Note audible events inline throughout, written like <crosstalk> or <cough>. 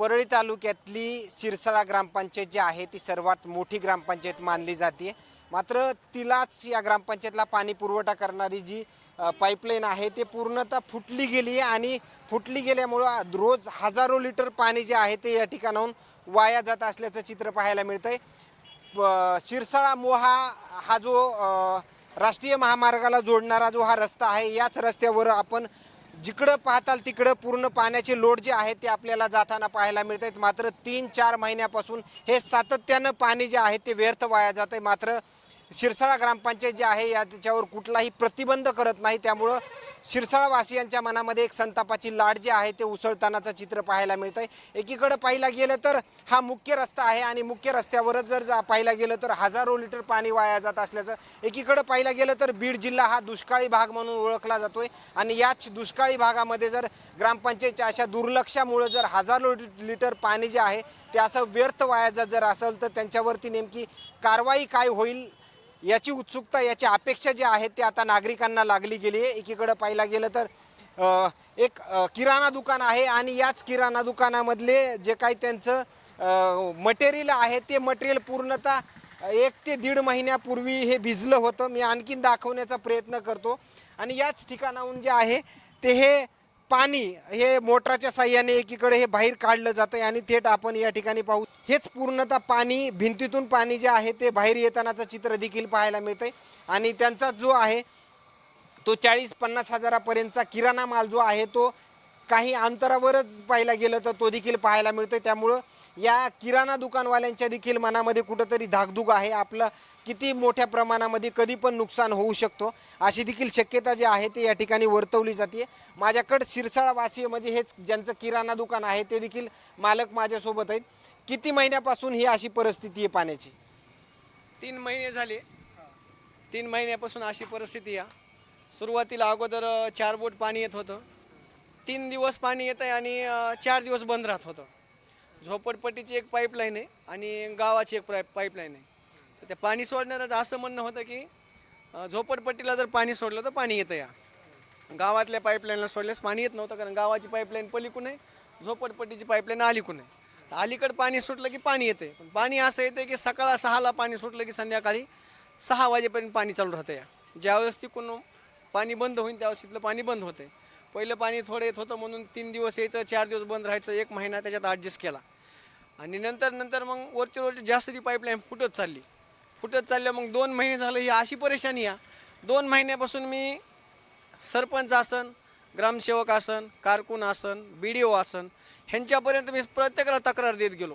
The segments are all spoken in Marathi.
परळी तालुक्यातली शिरसाळा ग्रामपंचायत जी आहे ती सर्वात मोठी ग्रामपंचायत मानली जाते. मात्र तिलाच या ग्रामपंचायतला पाणी पुरवठा करणारी जी पाईपलाईन आहे ते पूर्णतः फुटली गेली आहे आणि फुटली गेल्यामुळं रोज हजारो लिटर पाणी जे आहे ते या ठिकाणाहून वाया जात असल्याचं चित्र पाहायला मिळतं आहे शिरसाळा मोहा हा जो राष्ट्रीय महामार्गाला जोडणारा जो हा रस्ता आहे याच रस्त्यावर आपण जिकडं पाहताल तिकडं पूर्ण पाण्याचे लोड जे आहे ते आपल्याला जाताना पाहायला मिळत आहेत. मात्र तीन चार महिन्यापासून हे सातत्यानं पाणी जे आहे ते व्यर्थ वाया जात आहे. मात्र शिरसाळा ग्रामपंचायत जी आहे या त्याच्यावर कुठलाही प्रतिबंध करत नाही. त्यामुळं शिरसाळावासियांच्या मनामध्ये एक संतापाची लाट जी आहे ते उसळतानाचं चित्र पाहायला मिळत आहे एकीकडं पाहिला गेलं तर हा मुख्य रस्ता आहे आणि मुख्य रस्त्यावरच जर जा पाहिला गेलं तर हजारो लिटर पाणी वाया जात असल्याचं. एकीकडं पाहिलं गेलं तर बीड जिल्हा हा दुष्काळी भाग म्हणून ओळखला जातोय. आणि याच दुष्काळी भागामध्ये जर ग्रामपंचायतच्या अशा दुर्लक्षामुळं जर हजारो लिटर पाणी जे आहे ते असं व्यर्थ वाया जात जर असेल तर त्यांच्यावरती नेमकी कारवाई काय होईल याची उत्सुकता याची अपेक्षा जी आहे ती आता नागरिकांना लागली गेली आहे. एकीकडं पाहिला गेलं तर एक किराणा दुकान आहे आणि याच किराणा दुकानामधले जे काही त्यांचं मटेरियल आहे ते मटेरियल पूर्णतः एक ते दीड महिन्यापूर्वी हे भिजलं होतं. मी आणखीन दाखवण्याचा प्रयत्न करतो. आणि याच ठिकाणाहून जे आहे ते हे पाणी हे मोटराच्या साह्याने एकीकडे हे बाहेर काढलं जातं आणि थेट आपण या ठिकाणी पाहू हेच पूर्णतः पाणी भिंतीतून पाणी जे आहे ते बाहेर येतानाचं चित्र देखील पाहायला मिळतंय. आणि त्यांचा जो आहे तो चाळीस पन्नास हजारापर्यंतचा किराणा माल जो आहे तो काही अंतरावरच पाहायला गेलं तर तो देखील पाहायला मिळतोय. त्यामुळं या किराणा दुकानवाल्यांच्या देखील मनामध्ये कुठंतरी धाकधूक आहे. आपलं किती मोठ्या प्रमाणामध्ये कधी पण नुकसान होऊ शकतो. अशी देखील शक्यता जी आहे ते या ठिकाणी वर्तवली जाते माझ्याकडं शिरसाळवासी म्हणजे हेच ज्यांचं किराणा दुकान आहे ते देखील मालक माझ्यासोबत आहेत. किती महिन्यापासून ही अशी परिस्थिती आहे पाण्याची? तीन महिने झाले. तीन महिन्यापासून अशी परिस्थिती या सुरुवातीला अगोदर अ, चार बोट पाणी येत होतं. तीन दिवस पाणी येतं आहे आणि अ, चार दिवस बंद राहत होतं. झोपडपट्टीची एक पाईपलाईन आहे आणि गावाची एक पाईप पाईपलाईन आहे. तर त्या पाणी सोडण्याचं असं म्हणणं होतं की अ, झोपडपट्टीला जर पाणी सोडलं तर पाणी येतं या. गावातल्या पाईपलाईनला सोडल्यास पाणी येत नव्हतं कारण गावाची पाईपलाईन पलीकडून आहे झोपडपट्टीची पाईपलाईन अलीकडून आहे. तर अलीकडं पाणी सुटलं की पाणी येते. पण पाणी असं येतं की सकाळ सहाला पाणी सुटलं की संध्याकाळी सहा वाजेपर्यंत पाणी चालू राहतं या. ज्यावेळेस तिकडून पाणी बंद होईल त्यावेळेस तिथलं पाणी बंद होते. पहिलं पाणी थोडं येत होतं म्हणून तीन दिवस यायचं चार दिवस बंद राहायचं एक महिना त्याच्यात ॲडजस्ट केला. आणि नंतर नंतर मग वरची वरची जास्त ती पाईपलाईन फुटत चालली. फुटत चालल्या मग दोन महिने झालं ही अशी परेशानी या. दोन महिन्यापासून मी सरपंच आसन ग्रामसेवक आसन कारकून आसन बी डी ओ आसन ह्यांच्यापर्यंत मी प्रत्येकाला तक्रार देत गेलो.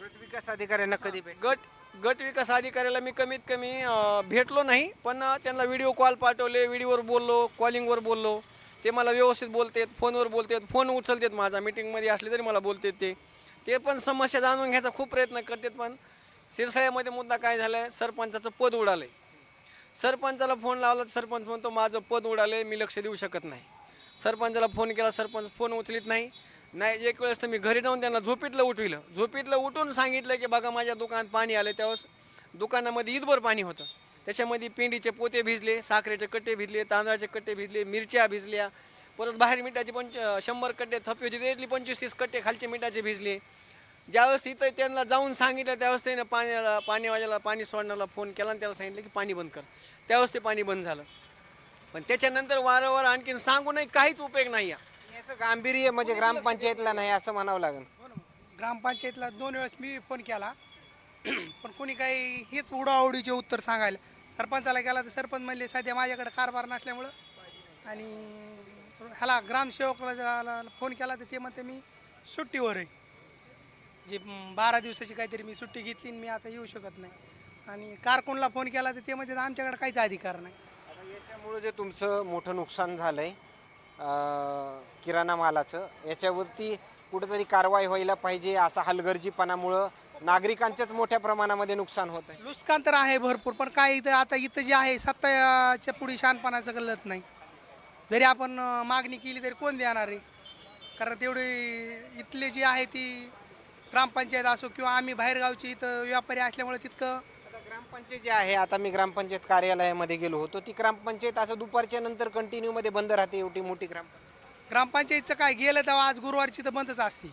गट विकास अधिकाऱ्यांना कधी भेट गट गट विकास अधिकाऱ्याला मी कमीत कमी अं, भेटलो नाही पण त्यांना व्हिडिओ कॉल पाठवले व्हिडिओवर बोललो कॉलिंगवर बोललो. ते मला व्यवस्थित बोलतात फोनवर बोलतात फोन उचलतात माझा मिटिंगमध्ये असले तरी मला बोलतात ते. ते पण समस्या जाणून घ्यायचा खूप प्रयत्न करतात पण सिरसाळ्यामध्ये मुद्दा काय झाला आहे सरपंचाचं पद उडालं आहे सरपंचाला फोन लावला तर सरपंच म्हणतो माझं पद उडाले मी लक्ष देऊ शकत नाही. सरपंचाला फोन केला सरपंच फोन उचलीत नाही. नाही एक वेळेस तर मी घरी जाऊन त्यांना झोपीतलं उठविलं. झोपीतलं उठून सांगितलं की बघा माझ्या दुकानात पाणी आलं त्यावेळेस दुकानामध्ये ईदभर पाणी होतं. त्याच्यामध्ये पिंडीचे पोते भिजले साखरेचे कट्टे भिजले तांदळाचे कट्टे भिजले मिरच्या भिजल्या. परत बाहेर मिठाचे पंच शंभर कट्टे थपी होते त्यातली पंचवीस तीस कट्टे खालचे मिठाचे भिजले. ज्यावेळेस इथं त्यांना जाऊन सांगितलं त्यावेळेस त्याने पाण्याला पाणीवाल्याला पाणी सोडण्याला फोन केला आणि त्याला सांगितलं की पाणी बंद कर. त्यावेळेस ते पाणी बंद झालं. पण त्याच्यानंतर वारंवार आणखीन सांगूनही काहीच उपयोग नाही आहे याचं गांभीर्य म्हणजे ग्रामपंचायतला नाही. असं म्हणावं लागेल. ग्रामपंचायतला दोन वेळेस मी फोन केला. <clears throat> पण कोणी काही हेच उडावडीचे उत्तर सांगायला. सरपंचाला गेला तर सरपंच म्हणले सध्या माझ्याकडे कारभार नसल्यामुळं. आणि ह्याला ग्रामसेवकला फोन केला तर ते म्हणते मी सुट्टीवर आहे. जे बारा दिवसाची काहीतरी मी सुट्टी घेतली मी आता येऊ शकत नाही. आणि कारकुनला फोन केला तर ते म्हणते आमच्याकडे काहीच अधिकार नाही. याच्यामुळं जे तुमचं मोठं नुकसान झालंय अं, किराणा मालाचं. याच्यावरती कुठेतरी कारवाई व्हायला पाहिजे असा हलगर्जीपणामुळं नागरिकांच्याच मोठ्या प्रमाणामध्ये नुकसान होत आहे. नुकसान तर आहे भरपूर पण काय इथं आता इथं जे आहे सत्ताच्या पुढे शहाणपणाचं गल्लत नाही. जरी आपण मागणी केली तरी कोण देणार आहे? कारण तेवढे इथले जे आहे ती ग्रामपंचायत असो किंवा आम्ही बाहेरगावचे इथं व्यापारी असल्यामुळे तितकं ग्रामपंचायत जी आहे आता मी ग्रामपंचायत कार्यालयामध्ये गेलो होतो. ती ग्रामपंचायत असं दुपारच्या नंतर कंटिन्यू मध्ये बंद राहते एवढी मोठी ग्रामपंचायत. ग्रामपंचायतचं काय गेलं तेव्हा आज गुरुवारची तर बंदच असते.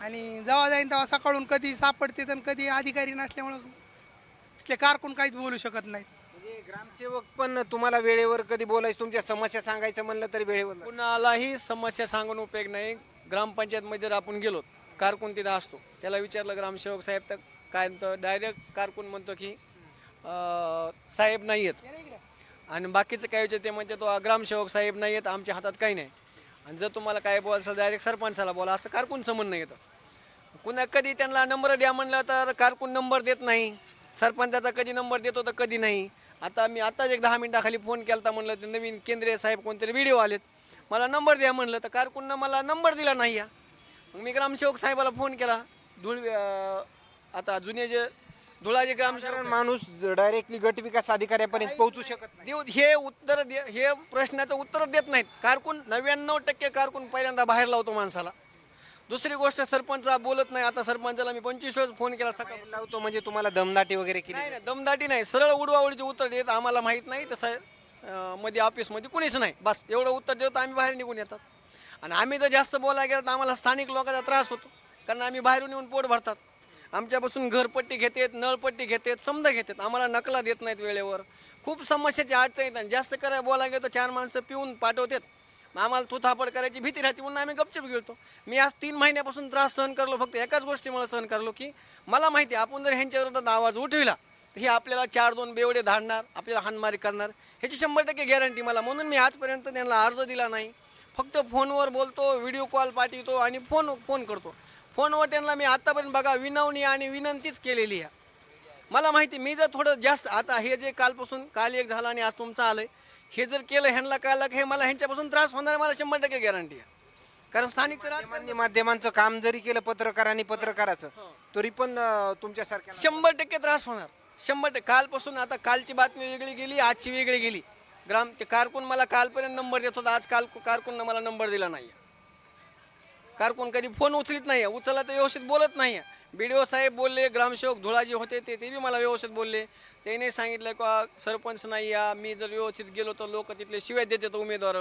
आणि जेव्हा जाईन तेव्हा सकाळून कधी सापडते आणि कधी अधिकारी नसल्यामुळं तिथले कारकून काहीच बोलू शकत नाहीत. म्हणजे ग्रामसेवक पण तुम्हाला वेळेवर कधी बोलायचं तुमच्या समस्या सांगायचं म्हणलं तरी वेळेवर नाही. कुणालाही समस्या सांगून उपयोग नाही. ग्रामपंचायतमध्ये जर आपण गेलो कारकून तिथं असतो. त्याला विचारलं ग्रामसेवक साहेब तर काय म्हणतो डायरेक्ट कारकून म्हणतो की साहेब नाही आहेत आणि बाकीचं काय विचार ते म्हणते तो ग्रामसेवक साहेब नाही आहेत आमच्या हातात काही नाही. आणि जर तुम्हाला काय बोलायचं डायरेक्ट सरपंचाला बोला असं कारकून समज नाही येतं. कुणा कधी त्यांना नंबर द्या म्हणलं तर कारकून नंबर देत नाही. सरपंचाचा कधी नंबर देतो तर कधी नाही. आता मी आत्ताच एक दहा मिनिटाखाली फोन केला होता म्हणलं ते नवीन केंद्रीय साहेब कोणतरी व्हिडिओ आलेत. मला नंबर द्या म्हणलं तर कारकूननं मला नंबर दिला नाही. या मग मी ग्रामसेवक साहेबाला फोन केला धुळ आता जुने जे ग्रामसेवक साधारण माणूस डायरेक्टली गट विकास अधिकाऱ्यापर्यंत पोहोचू शकत देऊ हे उत्तर दे हे प्रश्नाचं उत्तर देत नाहीत. कारकून नव्याण्णव टक्के कारकून पहिल्यांदा बाहेर लावतो माणसाला. दुसरी गोष्ट सरपंच बोलत नाही. आता सरपंचाला मी पंचवीस वेळेस फोन केला सकाळी लावतो म्हणजे तुम्हाला दमदाटी वगैरे केली नाही नाही दमदाटी नाही. सरळ उडवाउडीचे उत्तर देत आम्हाला माहीत नाही. तसं अं, मध्ये ऑफिसमध्ये कुणीच नाही. बस एवढं उत्तर देतो आम्ही बाहेर निघून येतात. आणि आम्ही जर जास्त बोलायला गेलं तर आम्हाला स्थानिक लोकांचा त्रास होतो. कारण आम्ही बाहेरून येऊन पोट भरतात. आमच्यापासून घरपट्टी घेतात नळपट्टी घेतात समजा घेतात. आम्हाला नकला देत नाहीत वेळेवर. खूप समस्याची अडचण येतात. आणि जास्त करायला बोलायला गेलो चार माणसं पिऊन पाठवतात. मग आम्हाला तू थापड करायची भीती राहते म्हणून आम्ही गपचप गेलतो. मी आज तीन महिन्यापासून त्रास सहन करलो फक्त एकाच गोष्टीमुळे सहन करलो की मला माहिती आहे, आपण जर ह्यांच्या विरोधात आवाज उठविला तर हे आपल्याला चार दोन बेवडे धाडणार आपल्याला हानमारी करणार. ह्याची शंभर टक्के गॅरंटी मला. म्हणून मी आजपर्यंत त्यांना अर्ज दिला नाही. फक्त फोनवर बोलतो व्हिडिओ कॉल पाठवतो आणि फोन फोन करतो. फोनवर त्यांना मी आतापर्यंत बघा विनवणी आणि विनंतीच केलेली आहे. मला माहिती मी जर थोडं जास्त आता हे जे कालपासून काल एक झालं आणि आज तुमचं आलंय हे जर केलं ह्यांना कळलं की हे मला ह्यांच्यापासून त्रास होणार मला शंभर टक्के गॅरंटी आहे. कारण स्थानिक माध्यमांनी माध्यमांचं काम जरी केलं पत्रकारांनी पत्रकाराचं तरी पण तुमच्यासारख्या शंभर टक्के त्रास होणार. शंभर टक्के. कालपासून आता कालची बातमी वेगळी गेली आजची वेगळी गेली. ग्राम ते कारकून मला कालपर्यंत नंबर देत होता आज काल कारकूननं मला नंबर दिला नाही कारकून कधी फोन उचलित नाही आहे उचलला तर व्यवस्थित बोलत नाही आहे बी डी ओ साहेब बोलले ग्रामसेवक धुळाजी होते ते ते बी मला व्यवस्थित बोलले. त्याने सांगितलं का सरपंच नाही या मी जर व्यवस्थित गेलो तर लोक तिथले शिवाय देतात उमेदवार.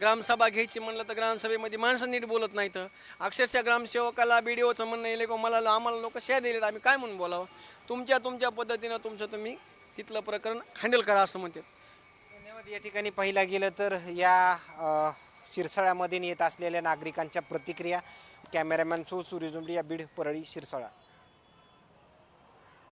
ग्रामसभा घ्यायची म्हणलं तर ग्रामसभेमध्ये माणसं नीट बोलत नाहीत. अक्षरशः ग्रामसेवकाला बी डी ओचं म्हणणं येईल का मला आम्हाला लोक शिया दिलेत आम्ही काय म्हणून बोलावं? तुमच्या तुमच्या पद्धतीनं तुमचं तुम्ही तिथलं प्रकरण हँडल करा असं म्हणते धन्यवाद. या ठिकाणी पाहिला गेलं तर या शिरसाळ्यामध्ये येत असलेल्या नागरिकांच्या प्रतिक्रिया कॅमेरामॅन सो सूर्यजुंबडी या बीड परळी शिरसाळा.